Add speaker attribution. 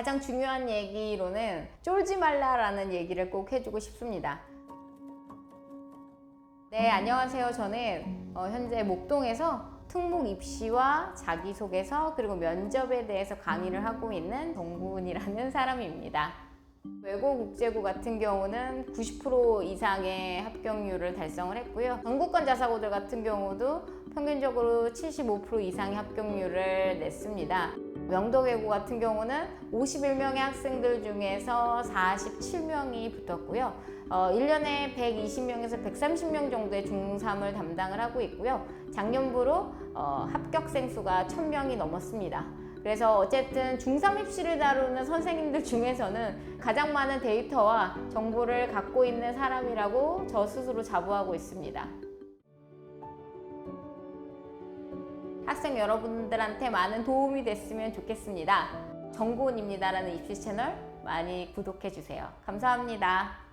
Speaker 1: 가장 중요한 얘기로는 쫄지 말라라는 얘기를 꼭 해주고 싶습니다. 네, 안녕하세요. 저는 어, 현재 목동에서 특목 입시와 자기소개서 그리고 면접에 대해서 강의를 하고 있는 정구은이라는 사람입니다. 외고 국제고 같은 경우는 90% 이상의 합격률을 달성을 했고요. 전국권 자사고들 같은 경우도 평균적으로 75% 이상의 합격률을 냈습니다. 명도외고 같은 경우는 51명의 학생들 중에서 47명이 붙었고요. 어, 1년에 120명에서 130명 정도의 중3을 담당을 하고 있고요. 작년부로 어, 합격생 수가 1000명이 넘었습니다. 그래서 어쨌든 중3 입시를 다루는 선생님들 중에서는 가장 많은 데이터와 정보를 갖고 있는 사람이라고 저 스스로 자부하고 있습니다. 학생 여러분들한테 많은 도움이 됐으면 좋겠습니다. 정고은입니다라는 입시 채널 많이 구독해 주세요. 감사합니다.